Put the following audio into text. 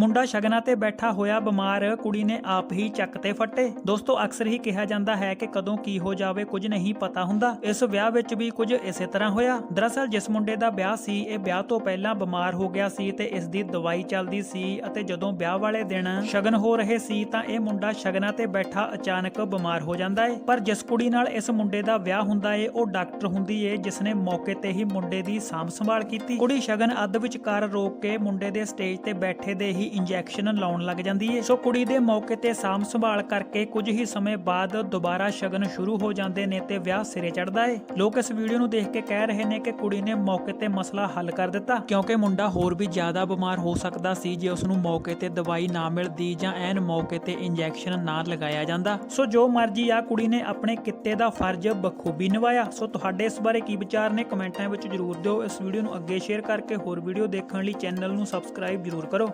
ਮੁੰਡਾ ਸ਼ਗਨਾਂ ਤੇ ਬੈਠਾ ਹੋਇਆ ਬਿਮਾਰ, ਕੁੜੀ ਨੇ ਆਪ ਹੀ ਚੱਕ ਤੇ ਫੱਟੇ। ਦੋਸਤੋ, ਅਕਸਰ ਹੀ ਕਿਹਾ ਜਾਂਦਾ ਹੈ ਕਿ ਕਦੋਂ ਕੀ ਹੋ ਜਾਵੇ, ਕੁਝ ਨਹੀਂ ਪਤਾ ਹੁੰਦਾ। ਇਸ ਵਿਆਹ ਵਿੱਚ ਵੀ ਕੁਝ ਇਸੇ ਤਰ੍ਹਾਂ ਹੋਇਆ। ਦਰਅਸਲ, ਜਿਸ ਮੁੰਡੇ ਦਾ ਵਿਆਹ ਸੀ, ਇਹ ਵਿਆਹ ਤੋਂ ਪਹਿਲਾਂ ਬਿਮਾਰ ਹੋ ਗਿਆ ਸੀ ਤੇ ਇਸ ਦੀ ਦਵਾਈ ਚੱਲਦੀ ਸੀ ਅਤੇ ਜਦੋਂ ਵਿਆਹ ਵਾਲੇ ਦਿਨ ਸ਼ਗਨ ਹੋ ਰਹੇ ਸੀ ਤਾਂ ਇਹ ਮੁੰਡਾ ਸ਼ਗਨਾਂ ਤੇ ਬੈਠਾ ਅਚਾਨਕ ਬਿਮਾਰ ਹੋ ਜਾਂਦਾ ਏ। ਪਰ ਜਿਸ ਕੁੜੀ ਨਾਲ ਇਸ ਮੁੰਡੇ ਦਾ ਵਿਆਹ ਹੁੰਦਾ ਏ, ਉਹ ਡਾਕਟਰ ਹੁੰਦੀ ਏ ਜਿਸ ਨੇ ਮੌਕੇ ਤੇ ਹੀ ਮੁੰਡੇ ਦੀ ਸਾਂਭ ਸੰਭਾਲ ਕੀਤੀ। ਕੁੜੀ ਸ਼ਗਨ ਅੱਧ ਵਿਚਕਾਰ ਰੋਕ ਕੇ ਮੁੰਡੇ ਦੇ ਸਟੇਜ ਤੇ ਬੈਠੇ ਦੇ ਹੀ ਇੰਜੈਕਸ਼ਨ ਲਾਉਣ ਲੱਗ ਜਾਂਦੀ ਏ। ਸੋ ਕੁੜੀ ਦੇ ਮੌਕੇ ਤੇ ਸਾਂਭ ਸੰਭਾਲ ਕਰਕੇ ਕੁਝ ਹੀ ਸਮੇਂ ਬਾਅਦ ਦੁਬਾਰਾ ਸ਼ਗਨ ਸ਼ੁਰੂ ਹੋ ਜਾਂਦੇ ਨੇ ਤੇ ਵਿਆਹ ਸਿਰੇ ਚੜਦਾ ਏ। ਲੋਕ ਇਸ ਵੀਡੀਓ ਨੂੰ ਦੇਖ ਕੇ ਕਹਿ ਰਹੇ ਨੇ ਕਿ ਕੁੜੀ ਨੇ ਮੌਕੇ ਤੇ ਮਸਲਾ ਹੱਲ ਕਰ ਦਿੱਤਾ, ਕਿਉਂਕਿ ਮੁੰਡਾ ਹੋਰ ਵੀ ਜ਼ਿਆਦਾ ਬਿਮਾਰ ਹੋ ਸਕਦਾ ਸੀ ਜੇ ਉਸ ਨੂੰ ਮੌਕੇ ਤੇ ਦਵਾਈ ਨਾ ਮਿਲਦੀ ਜਾਂ ਐਨ ਮੌਕੇ ਤੇ ਇੰਜੈਕਸ਼ਨ ਨਾ ਲਗਾਇਆ ਜਾਂਦਾ। ਸੋ ਜੋ ਮਰਜ਼ੀ ਆ, ਕੁੜੀ ਨੇ ਆਪਣੇ ਕਿੱਤੇ ਦਾ ਫਰਜ਼ ਬਖੂਬੀ ਨਿਭਾਇਆ। ਸੋ ਤੁਹਾਡੇ ਇਸ ਬਾਰੇ ਕੀ ਵਿਚਾਰ ਨੇ ਕਮੈਂਟਾਂ ਵਿੱਚ ਜਰੂਰ ਦਿਓ। ਇਸ ਵੀਡੀਓ ਨੂੰ ਅੱਗੇ ਸ਼ੇਅਰ ਕਰਕੇ ਹੋਰ ਵੀਡੀਓ ਦੇਖਣ ਲਈ ਚੈਨਲ ਨੂੰ ਸਬਸਕ੍ਰਾਈਬ ਜਰੂਰ ਕਰੋ।